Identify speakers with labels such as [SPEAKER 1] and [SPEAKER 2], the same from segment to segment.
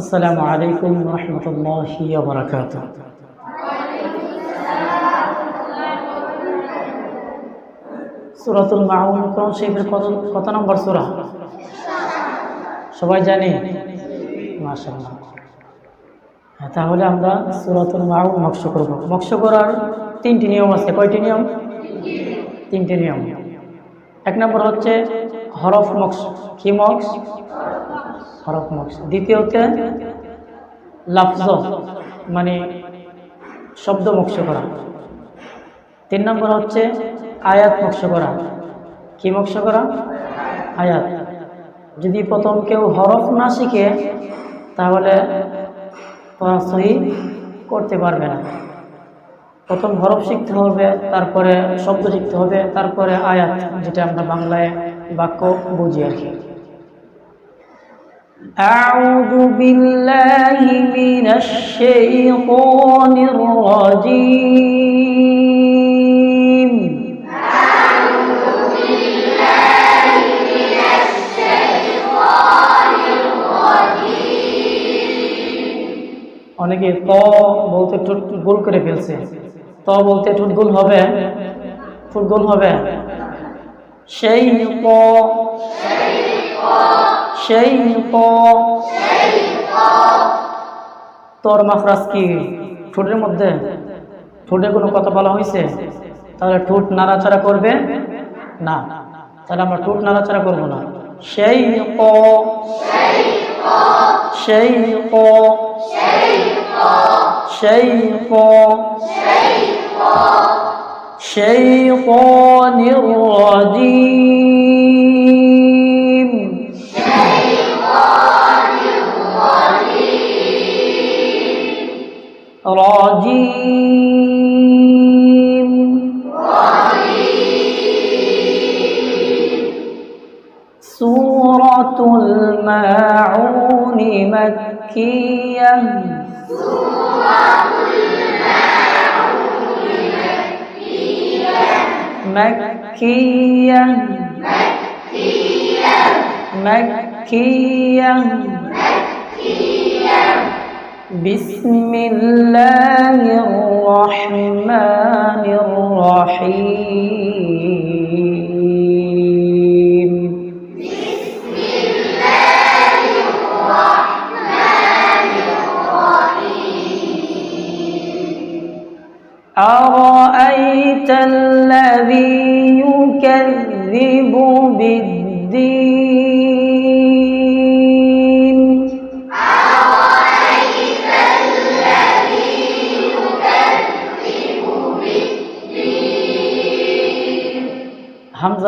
[SPEAKER 1] আসসালামু আলাইকুম রহমতুল্লাহ বরাকাত সুরাতুল মাউন, কোরআন শরীফের কত কত নম্বর সুরা? সবাই জানি? মাশাআল্লাহ। হ্যাঁ তাহলে আমরা সুরাতুল মাউন মক্ষ করব। মক্ষ করার তিনটি নিয়ম আছে। কয়টি নিয়ম? তিনটি নিয়ম। এক নম্বর হচ্ছে হরফ মক্স। কি মক্স? হরফ মক্স দ্বিতীয়তে, লাফজ মানে শব্দ মক্স করা। তিন নম্বর হচ্ছে আয়াত মক্স করা। কি মক্স করা? আয়াত। যদি প্রথম কেউ হরফ না শিখে, তাহলে সহি করতে পারবে না। প্রথম হরফ শিখতে হবে, তারপরে শব্দ শিখতে হবে, তারপরে আয়াত, যেটা আমরা বাংলায় বাক্য বুঝি আর কি। أعوذ بالله من الشيطان الرجيم অনেকে ত বলতে ঠোঁট গোল করে ফেলছে ত বলতে ঠোঁট গোল হবে ঠোঁট গোল হবে সেই প সেই শাইক তোর মাখরাজ কি ঠোঁটের মধ্যে ঠোঁটে কোনো কথা বলা হয়েছে তাহলে ঠোঁট নাড়াচাড়া করবে না তাহলে আমরা ঠোঁট নাড়াচাড়া করব না সেই ক সেই ক সেই ক সেই ক নিরজী رجيم سورة الماعون مكية سورة الماعون مكية مكية مكية. مكية, مكية. بسم الله الرحمن الرحيم. أرأيت الذي يكذب بالدين؟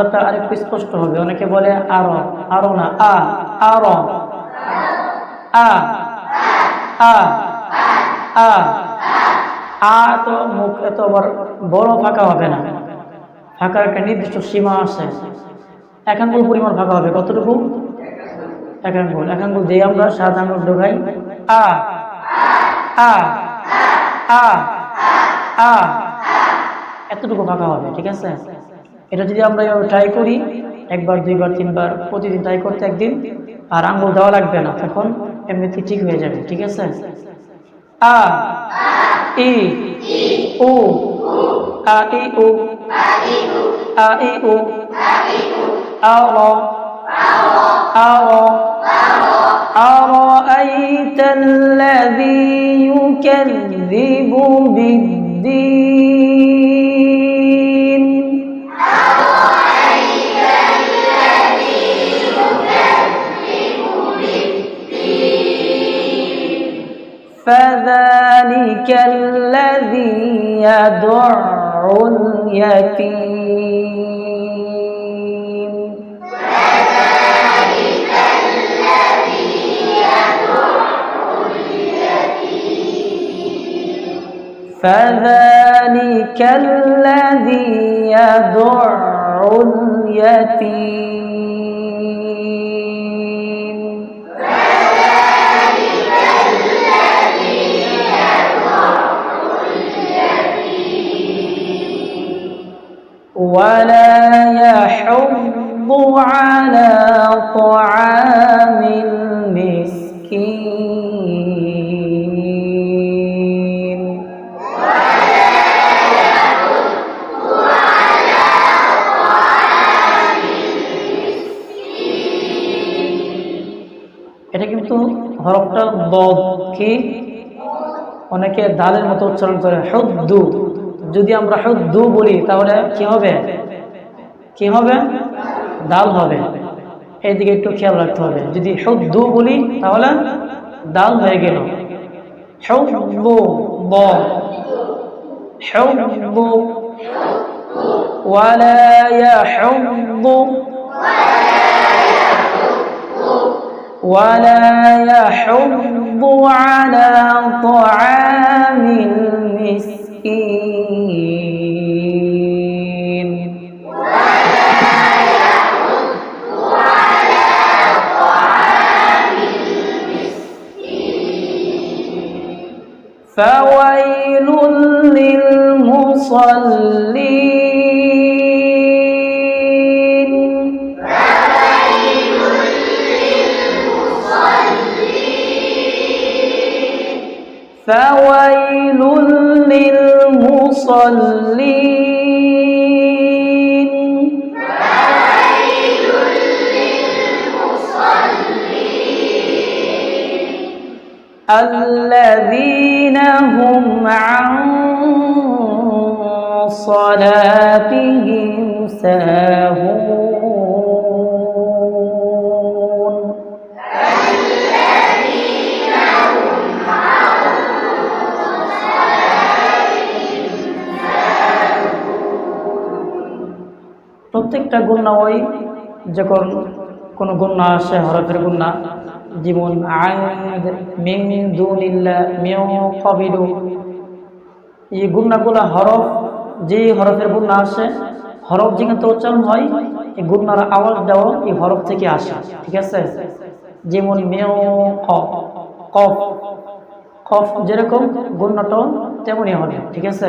[SPEAKER 1] হামজাটা আরেকটু স্পষ্ট হবে। অনেকে বলে আরও আরও না, আ, আরও। আ আ আ তো মুখ এত বড় ফাঁকা হবে না। ফাঁকার একটা নির্দিষ্ট সীমা আছে। পরিমাণ ফাঁকা হবে। কতটুকু? এক আঙ্গুল। দিয়ে আমরা সাত ঢোকাই। আ আ। এতটুকু ফাঁকা হবে, ঠিক আছে? এটা যদি আমরা ট্রাই করি একবার দুইবার তিনবার প্রতিদিন ট্রাই করতে একদিন আর আঙ্গুল দেওয়া লাগবে না তখন এমনিতে ঠিক হয়ে যাবে ঠিক আছে আ ই উ আ ই উ আ ই উ আ র আ র أرأيت الذي يكذب بالدين فذلك الذي يدع اليتيم. فذلك الذي يدع اليتيم. ولا يحض على طعام المسكين. ولا يحض على طعام المسكين هربت الضوء كي অনেকে দালের মতো উচ্চারণ করে হুদ্দু। যদি আমরা হদ্দু বলি তাহলে কি হবে কি হবে দাল হবে এইদিকে একটু খেয়াল রাখতে হবে যদি হদ্দু বলি তাহলে দাল হয়ে গেল হব্বু ব হব্বু ولا يحض ولا يحض على طعام المسكين فويل للمصلين فويل للمصلين. فويل للمصلين. للمصلين فويل للمصلين الذين هم عن صلاتهم ساهون. প্রত্যেকটা গুণা ওই যখন কোনো গুণা আসে, হরফের গুণা যেমন মিন কবিলু এই গুণাগুলা হরফ যে হরফের গুণা আসে, হরফ যেখানে উচ্চারণ হয়, এই গুণার দেওয়া এই হরফ থেকে আসে, ঠিক আছে? যেমন মেও কফ কফ যেরকম গুণাটাও তেমনই হবে, ঠিক আছে?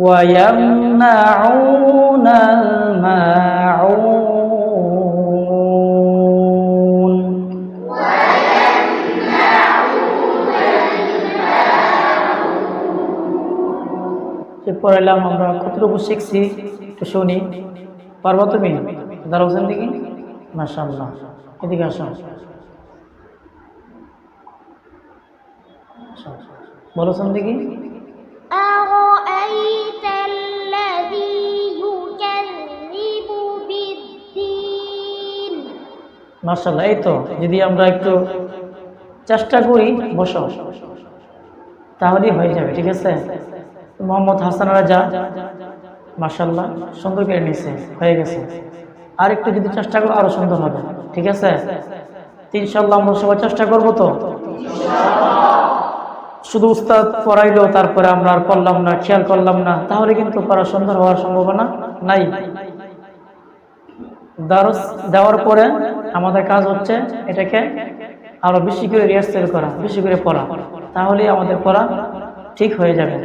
[SPEAKER 1] ويمنعون الماعون যে পড়াইলাম আমরা কতটুকু শিখছি একটু শুনি পারবো তুমি দারোজেন দিকে মাশাআল্লাহ এদিকে আসো বলো দিকে
[SPEAKER 2] أرأيت
[SPEAKER 1] মার্শাল্লাহ এই তো, যদি আমরা একটু চেষ্টা করি, বসো। তাহলেই হয়ে যাবে, ঠিক আছে? মোহাম্মদ হাসান রাজা মার্শাল্লাহ সুন্দর করে নিছে, হয়ে গেছে। আর একটু যদি চেষ্টা করো, আরও সুন্দর হবে, ঠিক আছে? ইনশাল্লাহ আমরা সবাই চেষ্টা করব তো? শুধু উস্তাদ পড়াইলো, তারপরে আমরা আর করলাম না, খেয়াল করলাম না, তাহলে কিন্তু পড়া সুন্দর হওয়ার সম্ভাবনা নাই। দারস দেওয়ার পরে আমাদের কাজ হচ্ছে এটাকে আরও বেশি করে রিহার্সেল করা, বেশি করে পড়া। তাহলে আমাদের পড়া ঠিক হয়ে যাবে।